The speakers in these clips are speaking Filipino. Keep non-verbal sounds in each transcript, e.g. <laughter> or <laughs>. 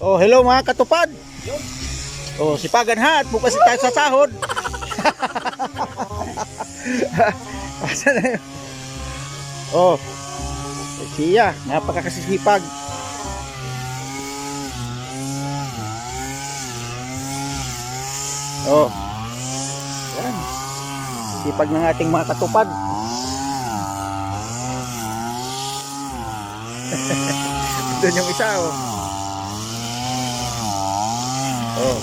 Oh, hello mga katupad. Oh, sipagan ha at bukas tayo sa sahod. Asan <laughs> na? Oh. Siya, napakakasisipag. Oh. Yan. Sipag ng ating mga katupad. <laughs> Doon yung isa oh. Oh.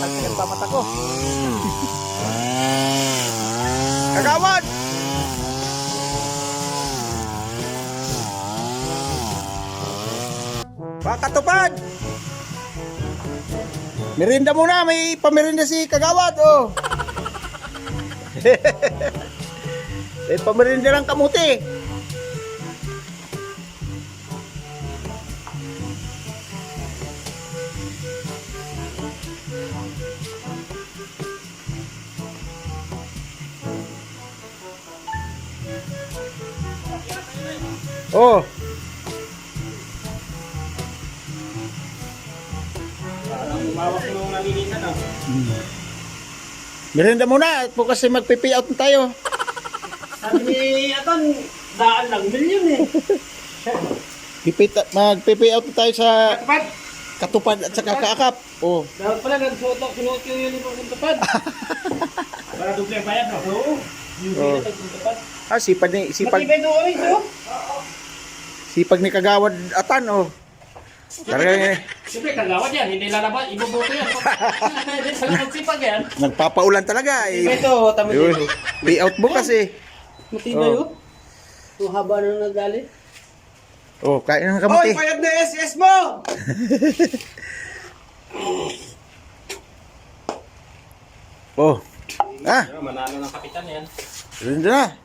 Ang pa mata ko. Kagawad! Pakatupad! Merinda muna, may pamerinda si Kagawad, oh. <laughs> may pamerinda lang kamuti. Oh, Umawak nung nalinisan ah. merinda muna, po kasi magpipi out tayo. Sabi ni Aton, daan lang milyon eh. Pipit, magpipi out tayo sa Tapat! katupad at sa kakaakap. Oh, Dapat pala nagsuot ako, sinuot yung uniform kong tapad. Para duble ang bayad? Oo. Yung oh. kong tapad. ah, sipag ni, sipag, Matibay doon kami, so. sipag ni Kagawad atan, oh. Talaga eh, Siyempre, kagawad yan, hindi lalabas, ibubuto yan. <laughs> Hindi sa sipag yan. nagpapaulan talaga eh. Ito, tama Yun, dito. pay out bukas eh. Matibay Oh. oh. Ito haba na nagali. Oh, kain ng Oy, kamuti. payag na SS mo! <laughs> Oh. Ah, Manalo ng kapitan yan. rin na.